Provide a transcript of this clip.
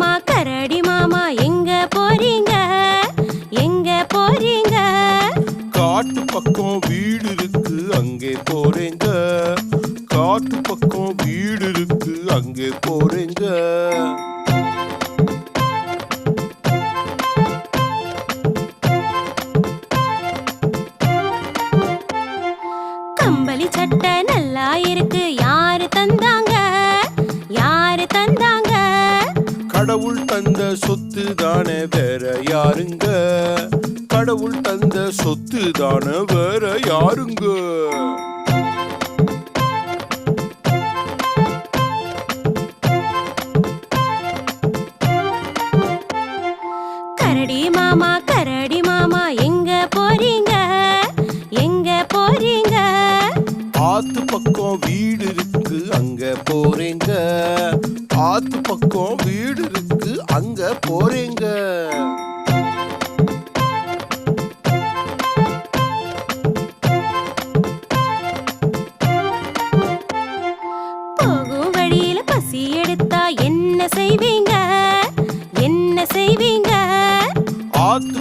மாமா கரடி மாமா எங்க போறீங்க? எங்க போறீங்க? காட்டு பக்கம் வீடு இருக்கு அங்கே போறேங்க. காட்டு பக்கம் வீடு இருக்கு அங்கே போறேங்க. கம்பளி சட்டை நல்லா இருக்கு கடவுள் தந்த சொத்து தானே வேற யாருங்க? கடவுள் தந்த சொத்து தானே வேற யாருங்க? கரடி மாமா கரடி மாமா எங்க போறீங்க? எங்க போறீங்க? ஆத்து பக்கம் வீடு இருக்கு அங்க போறேங்க. ஆத்து பக்கம் வீடு இருக்கு. அங்க போறேங்க. போகும் வழியில பசி எடுத்தா என்ன செய்வீங்க? என்ன செய்வீங்க? ஆத்து